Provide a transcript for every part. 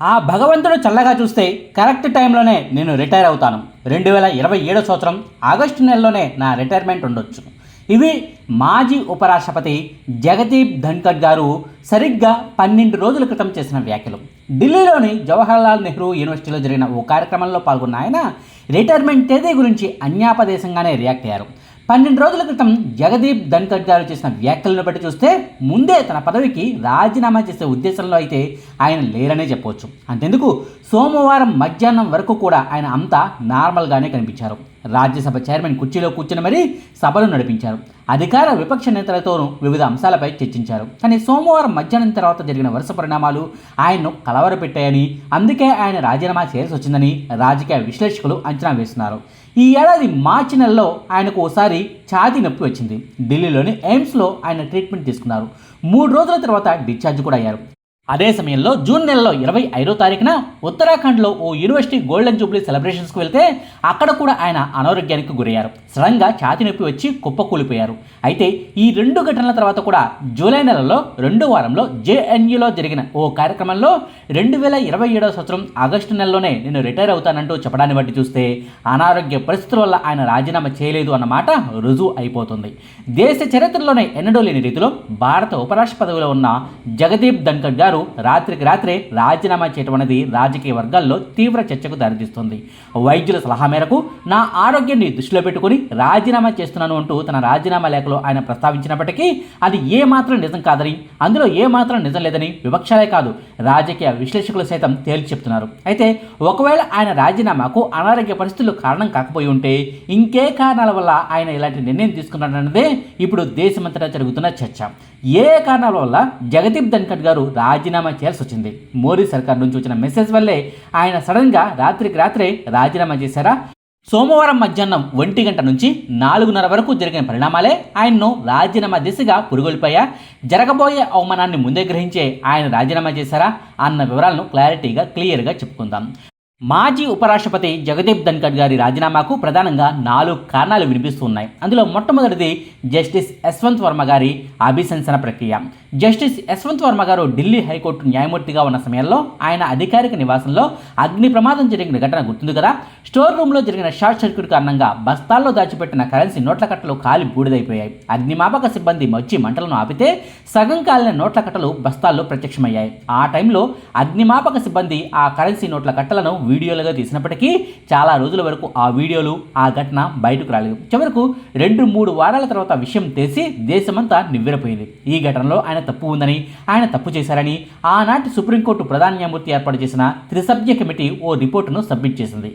ఆ భగవంతుడు చల్లగా చూస్తే కరెక్ట్ టైంలోనే నేను రిటైర్ అవుతాను. రెండు వేల ఇరవై ఏడో సంవత్సరం ఆగస్టు నెలలోనే నా రిటైర్మెంట్ ఉండొచ్చు. ఇవి మాజీ ఉపరాష్ట్రపతి జగదీప్ ధన్కడ్ గారు సరిగ్గా పన్నెండు రోజుల క్రితం చేసిన వ్యాఖ్యలు. ఢిల్లీలోని జవహర్లాల్ నెహ్రూ యూనివర్సిటీలో జరిగిన ఓ కార్యక్రమంలో పాల్గొన్న ఆయన రిటైర్మెంట్ తేదీ గురించి అన్యాపదేశంగానే రియాక్ట్ అయ్యారు. పన్నెండు రోజుల క్రితం జగదీప్ ధన్కడ్ గారు చేసిన వ్యాఖ్యలను బట్టి చూస్తే ముందే తన పదవికి రాజీనామా చేసే ఉద్దేశంలో అయితే ఆయన లేరనే చెప్పవచ్చు. అంతెందుకు సోమవారం మధ్యాహ్నం వరకు కూడా ఆయన అంతా నార్మల్గానే కనిపించారు. రాజ్యసభ చైర్మన్ కుర్చీలో కూర్చుని మరీ సభలు నడిపించారు. అధికార విపక్ష నేతలతోనూ వివిధ అంశాలపై చర్చించారు. కానీ సోమవారం మధ్యాహ్నం తర్వాత జరిగిన వరుస పరిణామాలు ఆయన్ను కలవరపెట్టాయని అందుకే ఆయన రాజీనామా చేయాల్సి వచ్చిందని రాజకీయ విశ్లేషకులు అంచనా వేస్తున్నారు. ఈ ఏడాది మార్చి నెలలో ఆయనకు ఓసారి ఛాతీ నొప్పి వచ్చింది. ఢిల్లీలోని ఎయిమ్స్లో ఆయన ట్రీట్మెంట్ తీసుకున్నారు. మూడు రోజుల తర్వాత డిశ్చార్జ్ కూడా అయ్యారు. అదే సమయంలో జూన్ నెలలో ఇరవై ఐదో తారీఖున ఉత్తరాఖండ్లో ఓ యూనివర్సిటీ గోల్డెన్ జూబ్లీ సెలబ్రేషన్స్కి వెళ్తే అక్కడ కూడా ఆయన అనారోగ్యానికి గురయ్యారు. సడన్గా ఛాతి నొప్పి వచ్చి కుప్పకూలిపోయారు అయితే ఈ రెండు ఘటనల తర్వాత కూడా జూలై నెలలో రెండో వారంలో జేఎన్యూలో జరిగిన ఓ కార్యక్రమంలో రెండు వేల ఇరవై ఏడవ సంవత్సరం ఆగస్టు నెలలోనే నేను రిటైర్ అవుతానంటూ చెప్పడాన్ని బట్టి చూస్తే అనారోగ్య పరిస్థితుల వల్ల ఆయన రాజీనామా చేయలేదు అన్నమాట రుజువు అయిపోతుంది. దేశ చరిత్రలోనే ఎన్నడూ లేని రీతిలో భారత ఉపరాష్ట్ర పదవిలో ఉన్న జగదీప్ ధన్కర్ గారు రాత్రికి రాత్రే రాజీనామా చేయటం అనేది రాజకీయ వర్గాల్లో తీవ్ర చర్చకు దారితీస్తుంది. వైద్యుల సలహా మేరకు నా ఆరోగ్యాన్ని దృష్టిలో పెట్టుకుని రాజీనామా చేస్తున్నాను అంటూ తన రాజీనామా లేఖలో ఆయన ప్రస్తావించినప్పటికీ అది ఏ మాత్రం నిజం కాదని అందులో ఏ మాత్రం నిజం లేదని వివక్షలే కాదు రాజకీయ విశ్లేషకులు సైతం తేల్చి చెప్తున్నారు. అయితే ఒకవేళ ఆయన రాజీనామాకు అనారోగ్య పరిస్థితులు కారణం కాకపోయి ఉంటే ఇంకే కారణాల వల్ల ఆయన ఇలాంటి నిర్ణయం తీసుకున్నాడన్నదే ఇప్పుడు దేశమంతటా జరుగుతున్న చర్చ. ఏ కారణాల వల్ల జగదీప్ ధన్కర్ గారు రాజీనామా చేయాల్సి వచ్చింది. మోడీ సర్కార్ నుంచి వచ్చిన మెసేజ్ వల్లే ఆయన సడన్గా రాత్రికి రాత్రే రాజీనామా చేశారా? సోమవారం మధ్యాహ్నం ఒంటి గంట నుంచి నాలుగున్నర వరకు జరిగిన పరిణామాలే ఆయన్ను రాజీనామా దిశగా పురుగొల్పాయా? జరగబోయే అవమానాన్ని ముందే గ్రహించే ఆయన రాజీనామా చేశారా? అన్న వివరాలను క్లారిటీగా క్లియర్గా చెప్పుకుందాం. మాజీ ఉపరాష్ట్రపతి జగదీప్ ధన్కడ్ గారి రాజీనామాకు ప్రధానంగా నాలుగు కారణాలు వినిపిస్తున్నాయి అందులో మొట్టమొదటిది జస్టిస్ యశ్వంత్ వర్మ గారి అభిశంసన ప్రక్రియ. జస్టిస్ యశ్వంత్ వర్మ గారు ఢిల్లీ హైకోర్టు న్యాయమూర్తిగా ఉన్న సమయంలో ఆయన అధికారిక నివాసంలో అగ్ని ప్రమాదం జరిగిన ఘటన గుర్తుంది కదా? స్టోర్ రూమ్లో జరిగిన షార్ట్ సర్క్యూట్ కారణంగా బస్తాల్లో దాచిపెట్టిన కరెన్సీ నోట్ల కట్టలు కాలి బూడిదైపోయాయి. అగ్నిమాపక సిబ్బంది వచ్చి మంటలను ఆపితే సగం కాలిన నోట్ల కట్టలు బస్తాల్లో ప్రత్యక్షమయ్యాయి. ఆ టైంలో అగ్నిమాపక సిబ్బంది ఆ కరెన్సీ నోట్ల కట్టలను వీడియోలుగా తీసినప్పటికీ చాలా రోజుల వరకు ఆ వీడియోలు ఆ ఘటన బయటకు రాలేదు. చివరకు రెండు మూడు వారాల తర్వాత విషయం తెలిసి దేశమంతా నివ్వెరపోయింది. ఈ ఘటనలో ఆయన తప్పు ఉందని ఆయన తప్పు చేశారని ఆనాటి సుప్రీంకోర్టు ప్రధాన న్యాయమూర్తి ఏర్పాటు చేసిన త్రిసభ్య కమిటీ ఓ రిపోర్టును సబ్మిట్ చేసింది.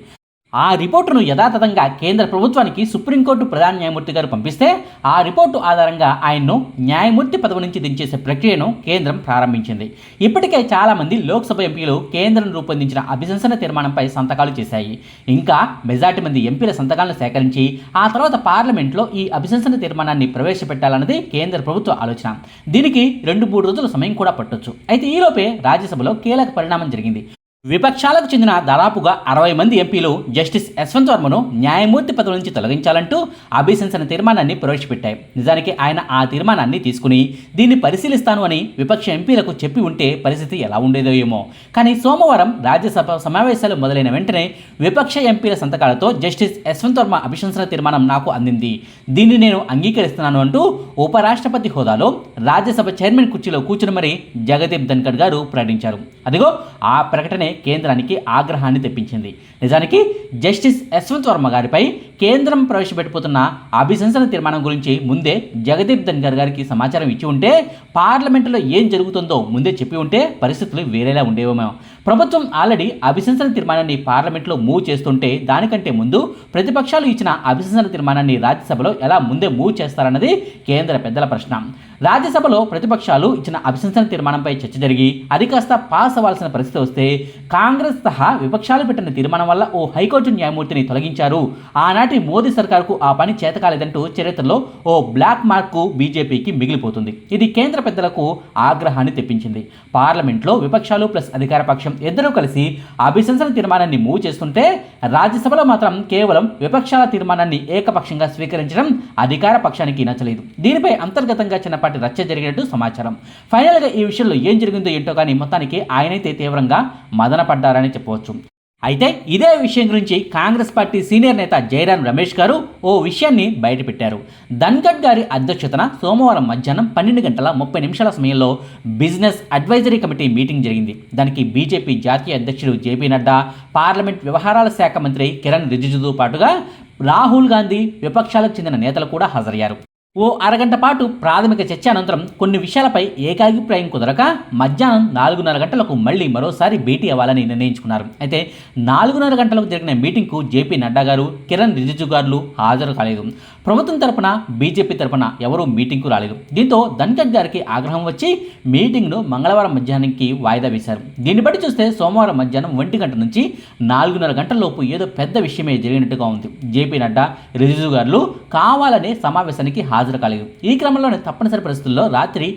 ఆ రిపోర్టును యథాతథంగా కేంద్ర ప్రభుత్వానికి సుప్రీంకోర్టు ప్రధాన న్యాయమూర్తి గారు పంపిస్తే ఆ రిపోర్టు ఆధారంగా ఆయన్ను న్యాయమూర్తి పదవి నుంచి దించేసే ప్రక్రియను కేంద్రం ప్రారంభించింది. ఇప్పటికే చాలామంది లోక్సభ ఎంపీలు కేంద్రం రూపొందించిన అభిశంసన తీర్మానంపై సంతకాలు చేశాయి. ఇంకా మెజార్టీ మంది ఎంపీల సంతకాలను సేకరించి ఆ తర్వాత పార్లమెంట్లో ఈ అభిశంసన తీర్మానాన్ని ప్రవేశపెట్టాలన్నది కేంద్ర ప్రభుత్వ ఆలోచన. దీనికి రెండు మూడు రోజుల సమయం కూడా పట్టొచ్చు. అయితే ఈలోపే రాజ్యసభలో కీలక పరిణామం జరిగింది. విపక్షాలకు చెందిన దాదాపుగా అరవై మంది ఎంపీలు జస్టిస్ యశ్వంత్ వర్మను న్యాయమూర్తి పదవి నుంచి తొలగించాలంటూ అభిశంసన తీర్మానాన్ని ప్రవేశపెట్టాయి. నిజానికి ఆయన ఆ తీర్మానాన్ని తీసుకుని దీన్ని పరిశీలిస్తాను అని విపక్ష ఎంపీలకు చెప్పి ఉంటే పరిస్థితి ఎలా ఉండేదో ఏమో. కానీ సోమవారం రాజ్యసభ సమావేశాలు మొదలైన వెంటనే విపక్ష ఎంపీల సంతకాలతో జస్టిస్ యశ్వంత్ వర్మ అభిశంసన తీర్మానం నాకు అందింది. దీన్ని నేను అంగీకరిస్తున్నాను అంటూ ఉపరాష్ట్రపతి హోదాలో రాజ్యసభ చైర్మన్ కుర్చీలో కూర్చుని మరీ జగదీప్ ధన్కడ్ గారు ప్రకటించారు. అదిగో ఆ ప్రకటనే కేంద్రానికి ఆగ్రహాన్ని తెప్పించింది. నిజానికి జస్టిస్ యశ్వంత్ వర్మ గారిపై కేంద్రం ప్రవేశపెట్టిపోతున్న అభిశంసన తీర్మానం గురించి ముందే జగదీప్ ధన్కర్ గారికి సమాచారం ఇచ్చి ఉంటే పార్లమెంటులో ఏం జరుగుతుందో ముందే చెప్పి ఉంటే పరిస్థితులు వేరేలా ఉండేవేమో. ప్రభుత్వం ఆల్రెడీ అభిశంసన తీర్మానాన్ని పార్లమెంట్లో మూవ్ చేస్తుంటే దానికంటే ముందు ప్రతిపక్షాలు ఇచ్చిన అభిశంసన తీర్మానాన్ని రాజ్యసభలో ఎలా ముందే మూవ్ చేస్తారన్నది కేంద్ర పెద్దల ప్రశ్న. రాజ్యసభలో ప్రతిపక్షాలు ఇచ్చిన అభిశంసన తీర్మానంపై చర్చ జరిగి అది కాస్త పాస్ అవ్వాల్సిన పరిస్థితి వస్తే కాంగ్రెస్ సహా విపక్షాలు పెట్టిన తీర్మానం వల్ల ఓ హైకోర్టు న్యాయమూర్తిని తొలగించారు. ఆనాటి మోదీ సర్కార్కు ఆ పని చేతకాలేదంటూ చరిత్రలో ఓ బ్లాక్ మార్కు బీజేపీకి మిగిలిపోతుంది. ఇది కేంద్ర పెద్దలకు ఆగ్రహాన్ని తెప్పించింది. పార్లమెంట్లో విపక్షాలు ప్లస్ అధికార పక్షం ఇద్దరూ కలిసి అభిశంసన తీర్మానాన్ని మూవ్ చేస్తుంటే రాజ్యసభలో మాత్రం కేవలం విపక్షాల తీర్మానాన్ని ఏకపక్షంగా స్వీకరించడం అధికార పక్షానికి నచ్చలేదు. దీనిపై అంతర్గతంగా చిన్నపాటి తేలికపాటి రచ్చ జరిగినట్టు సమాచారం. ఫైనల్గా ఈ విషయంలో ఏం జరిగిందో ఏంటో కానీ మొత్తానికి ఆయనైతే తీవ్రంగా మదనపడ్డారని చెప్పవచ్చు. అయితే ఇదే విషయం గురించి కాంగ్రెస్ పార్టీ సీనియర్ నేత జయరాం రమేష్ గారు ఓ విషయాన్ని బయటపెట్టారు. ధన్గడ్ గారి అధ్యక్షతన సోమవారం మధ్యాహ్నం పన్నెండు గంటల ముప్పై నిమిషాల సమయంలో బిజినెస్ అడ్వైజరీ కమిటీ మీటింగ్ జరిగింది. దానికి బీజేపీ జాతీయ అధ్యక్షుడు జేపీ నడ్డా పార్లమెంట్ వ్యవహారాల శాఖ మంత్రి కిరణ్ రిజిజుతో పాటుగా రాహుల్ గాంధీ విపక్షాలకు చెందిన నేతలు కూడా హాజరయ్యారు. ఓ అరగంట పాటు ప్రాథమిక చర్చ అనంతరం కొన్ని విషయాలపై ఏకాభిప్రాయం కుదరక మధ్యాహ్నం నాలుగున్నర గంటలకు మళ్ళీ మరోసారి భేటీ అవ్వాలని నిర్ణయించుకున్నారు. అయితే నాలుగున్నర గంటలకు జరిగిన మీటింగ్కు జేపీ నడ్డా గారు కిరణ్ రిజిజు గారు హాజరు కాలేదు. ప్రభుత్వం తరపున బీజేపీ తరపున ఎవరూ మీటింగ్కు రాలేదు. దీంతో ధన్కడ్ గారికి ఆగ్రహం వచ్చి మీటింగ్ను మంగళవారం మధ్యాహ్నానికి వాయిదా వేశారు. దీన్ని బట్టి చూస్తే సోమవారం మధ్యాహ్నం ఒంటి గంట నుంచి నాలుగున్నర గంటలలోపు ఏదో పెద్ద విషయమే జరిగినట్టుగా ఉంది. జేపీ నడ్డా రిజిజు గారు కావాలనే సమావేశానికి హాజరు హాజరు కాలేదు ఈ క్రమంలోనే తప్పనిసరి పరిస్థితుల్లో రాత్రి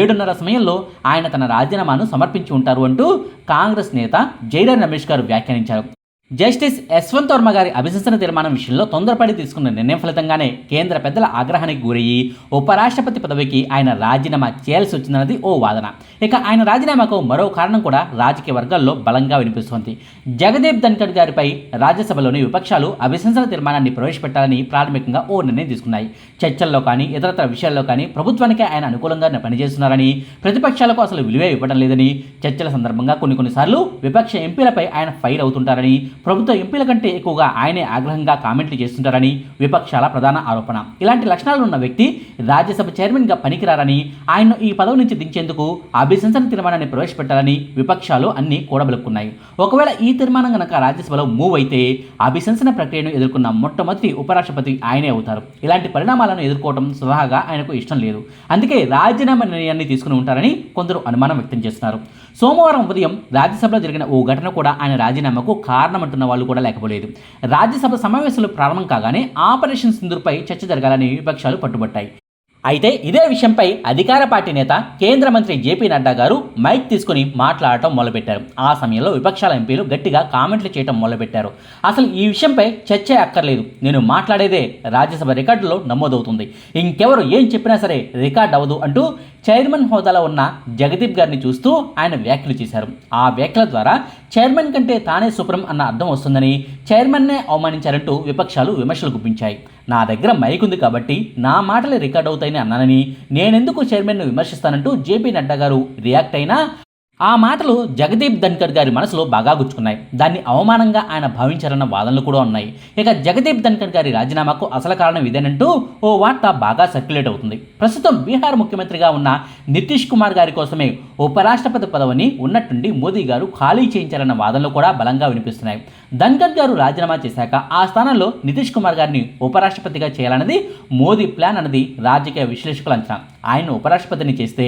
ఏడున్నర సమయంలో ఆయన తన రాజీనామాను సమర్పించి ఉంటారు అంటూ కాంగ్రెస్ నేత జైరాం రమేష్ గారు వ్యాఖ్యానించారు. జస్టిస్ యశ్వంత్ వర్మ గారి అభిశంసన తీర్మానం విషయంలో తొందరపడి తీసుకున్న నిర్ణయం ఫలితంగానే కేంద్ర పెద్దల ఆగ్రహానికి గురయ్యి ఉపరాష్ట్రపతి పదవికి ఆయన రాజీనామా చేయాల్సి వచ్చిందన్నది ఓ వాదన. ఇక ఆయన రాజీనామాకు మరో కారణం కూడా రాజకీయ వర్గాల్లో బలంగా వినిపిస్తోంది. జగదీప్ ధన్కర్ గారిపై రాజ్యసభలోని విపక్షాలు అభిశంసన తీర్మానాన్ని ప్రవేశపెట్టాలని ప్రాథమికంగా ఓ నిర్ణయం తీసుకున్నాయి. చర్చల్లో కానీ ఇతరతర విషయాల్లో కానీ ప్రభుత్వానికి ఆయన అనుకూలంగా పనిచేస్తున్నారని ప్రతిపక్షాలకు అసలు విలువే ఇవ్వడం లేదని చర్చల సందర్భంగా కొన్ని కొన్నిసార్లు విపక్ష ఎంపీలపై ఆయన ఫైర్ అవుతుంటారని ప్రభుత్వ ఎంపీల కంటే ఎక్కువగా ఆయనే ఆగ్రహంగా కామెంట్లు చేస్తుంటారని విపక్షాల ప్రధాన ఆరోపణ. ఇలాంటి లక్షణాలు ఉన్న వ్యక్తి రాజ్యసభ చైర్మన్గా పనికిరారని ఆయన్ను ఈ పదవి నుంచి దించేందుకు అభిశంసన తీర్మానాన్ని ప్రవేశపెట్టాలని విపక్షాలు అన్ని కూడబెలుక్కున్నాయి. ఒకవేళ ఈ తీర్మానం గనక రాజ్యసభలో మూవ్ అయితే అభిశంసన ప్రక్రియను ఎదుర్కొన్న మొట్టమొదటి ఉపరాష్ట్రపతి ఆయనే అవుతారు. ఇలాంటి పరిణామాలను ఎదుర్కోవడం స్వతహాగా ఆయనకు ఇష్టం లేదు. అందుకే రాజీనామా నిర్ణయాన్ని తీసుకుని ఉంటారని కొందరు అనుమానం వ్యక్తం చేస్తున్నారు. సోమవారం ఉదయం రాజ్యసభలో జరిగిన ఓ ఘటన కూడా ఆయన రాజీనామాకు కారణమంటున్న వాళ్ళు కూడా లేకపోలేదు. రాజ్యసభ సమావేశాలు ప్రారంభం కాగానే ఆపరేషన్ సింధూర్పై చర్చ జరగాలని విపక్షాలు పట్టుబట్టాయి. అయితే ఇదే విషయంపై అధికార పార్టీ నేత కేంద్ర మంత్రి జేపీ నడ్డా గారు మైక్ తీసుకుని మాట్లాడటం మొదలుపెట్టారు. ఆ సమయంలో విపక్షాల ఎంపీలు గట్టిగా కామెంట్లు చేయడం మొదలుపెట్టారు. అసలు ఈ విషయంపై చర్చ అక్కర్లేదు. నేను మాట్లాడేదే రాజ్యసభ రికార్డులో నమోదవుతుంది. ఇంకెవరు ఏం చెప్పినా సరే రికార్డ్ అవ్వదు అంటూ చైర్మన్ హోదాలో ఉన్న జగదీప్ గారిని చూస్తూ ఆయన వ్యాఖ్యలు చేశారు. ఆ వ్యాఖ్యల ద్వారా చైర్మన్ కంటే తానే సుప్రం అన్న అర్థం వస్తుందని చైర్మన్నే అవమానించారంటూ విపక్షాలు విమర్శలు గుప్పించాయి. నా దగ్గర మైక్ ఉంది కాబట్టి నా మాటలే రికార్డ్ అవుతాయని అన్నానని నేనెందుకు చైర్మన్ను విమర్శిస్తానంటూ జేపీ నడ్డా గారు రియాక్ట్ అయినా ఆ మాటలు జగదీప్ ధన్కర్ గారి మనసులో బాగా గుచ్చుకున్నాయి. దాన్ని అవమానంగా ఆయన భావించారన్న వాదనలు కూడా ఉన్నాయి. ఇక జగదీప్ ధన్కర్ గారి రాజీనామాకు అసలు కారణం ఇదేనంటూ ఓ వార్త బాగా సర్క్యులేట్ అవుతుంది. ప్రస్తుతం బీహార్ ముఖ్యమంత్రిగా ఉన్న నితీష్ కుమార్ గారి కోసమే ఉపరాష్ట్రపతి పదవిని ఉన్నట్టుండి మోదీ గారు ఖాళీ చేయించారన్న వాదనలు కూడా బలంగా వినిపిస్తున్నాయి. ధన్కర్ గారు రాజీనామా చేశాక ఆ స్థానంలో నితీష్ కుమార్ గారిని ఉపరాష్ట్రపతిగా చేయాలన్నది మోదీ ప్లాన్ అన్నది రాజకీయ విశ్లేషకుల అంచనా. ఆయన ఉపరాష్ట్రపతిని చేస్తే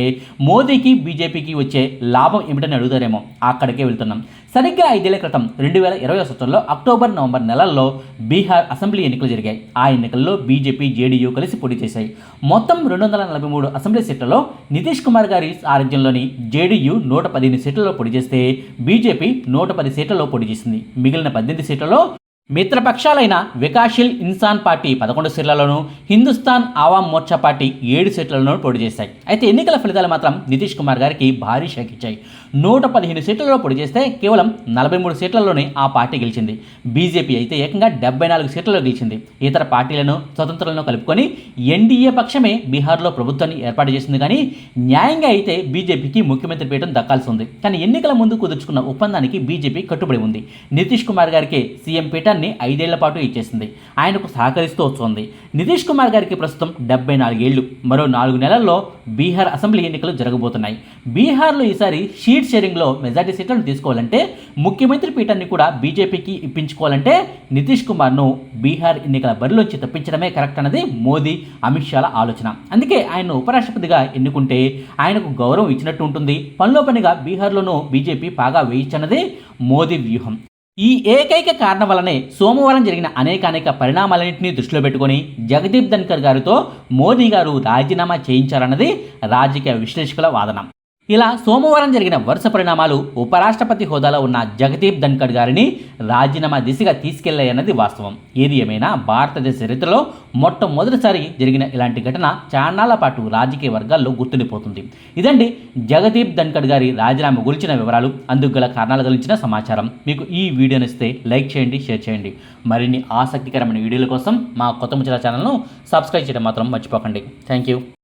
మోదీకి బీజేపీకి వచ్చే లాభం ఏమిటని అడుగుతారేమో అక్కడికే వెళ్తున్నాం. సరిగ్గా ఐదేళ్ళ క్రితం రెండు వేల ఇరవై సంవత్సరంలో అక్టోబర్ నవంబర్ నెలల్లో బీహార్ అసెంబ్లీ ఎన్నికలు జరిగాయి. ఆ ఎన్నికల్లో బీజేపీ జేడీయూ కలిసి పోటీ చేశాయి. మొత్తం రెండు వందల నలభై మూడు అసెంబ్లీ సీట్లలో నితీష్ కుమార్ గారి సారథ్యంలోని జేడీయూ నూట పదిహేను సీట్లలో పోటీ చేస్తే బీజేపీ నూట పది సీట్లలో పోటీ చేసింది. మిగిలిన పద్దెనిమిది సీట్లలో మిత్రపక్షాలైన వికాషిల్ ఇన్సాన్ పార్టీ పదకొండు సీట్లలోనూ హిందుస్థాన్ ఆవామ్ మోర్చా పార్టీ ఏడు సీట్లలోనూ పోటీ చేశాయి. అయితే ఎన్నికల ఫలితాలు మాత్రం నితీష్ కుమార్ గారికి భారీ షాక్ ఇచ్చాయి. నూట పదిహేను సీట్లలో పోటీ చేస్తే కేవలం నలభై మూడు సీట్లలోనే ఆ పార్టీ గెలిచింది. బీజేపీ అయితే ఏకంగా డెబ్బై నాలుగు సీట్లలో గెలిచింది. ఇతర పార్టీలను స్వతంత్రులను కలుపుకొని ఎన్డీఏ పక్షమే బీహార్లో ప్రభుత్వాన్ని ఏర్పాటు చేసింది. కానీ న్యాయంగా అయితే బీజేపీకి ముఖ్యమంత్రి పీఠం దక్కాల్సి ఉంది. కానీ ఎన్నికల ముందు కుదుర్చుకున్న ఒప్పందానికి బీజేపీ కట్టుబడి ఉంది. నితీష్ కుమార్ గారికి సీఎం పీఠాన్ని ఐదేళ్ళ పాటు ఇచ్చేసింది. ఆయనకు సహకరిస్తూ వస్తోంది. నితీష్ కుమార్ గారికి ప్రస్తుతం డెబ్బై నాలుగేళ్ళు. మరో నాలుగు నెలల్లో బీహార్ అసెంబ్లీ ఎన్నికలు జరగబోతున్నాయి. బీహార్లో ఈసారి సీట్ షేరింగ్లో మెజార్టీ సీట్లను తీసుకోవాలంటే ముఖ్యమంత్రి పీఠాన్ని కూడా బీజేపీకి ఇప్పించుకోవాలంటే నితీష్ కుమార్ను బీహార్ ఎన్నికల బరిలోంచి తప్పించడమే కరెక్ట్ అన్నది మోదీ అమిత్ షాల ఆలోచన. అందుకే ఆయన ఉపరాష్ట్రపతిగా ఎన్నుకుంటే ఆయనకు గౌరవం ఇచ్చినట్టు ఉంటుంది. పనిలో పనిగా బీహార్లోనూ బీజేపీ బాగా వేయించన్నది మోదీ వ్యూహం. ఈ ఏకైక కారణం వల్లనే సోమవారం జరిగిన అనేక అనేక పరిణామాలన్నింటినీ దృష్టిలో పెట్టుకొని జగదీప్ ధన్కర్ గారితో మోదీ గారు రాజీనామా చేయించారన్నది రాజకీయ విశ్లేషకుల వాదన. ఇలా సోమవారం జరిగిన వరుస పరిణామాలు ఉపరాష్ట్రపతి హోదాలో ఉన్న జగదీప్ ధన్కడ్ గారిని రాజీనామా దిశగా తీసుకెళ్ళాయన్నది వాస్తవం. ఏది ఏమైనా భారతదేశ చరిత్రలో మొట్టమొదటిసారి జరిగిన ఇలాంటి ఘటన చాణాల పాటు రాజకీయ వర్గాల్లో గుర్తుండిపోతుంది. ఇదండి జగదీప్ ధన్కడ్ గారి రాజీనామా గురించిన వివరాలు. అందుకు గల కారణాల గురించిన సమాచారం. మీకు ఈ వీడియోని ఇస్తే లైక్ చేయండి షేర్ చేయండి. మరిన్ని ఆసక్తికరమైన వీడియోల కోసం మా కొత్త ముచ్చల ఛానల్ను సబ్స్క్రైబ్ చేయడం మాత్రం మర్చిపోకండి. Thank you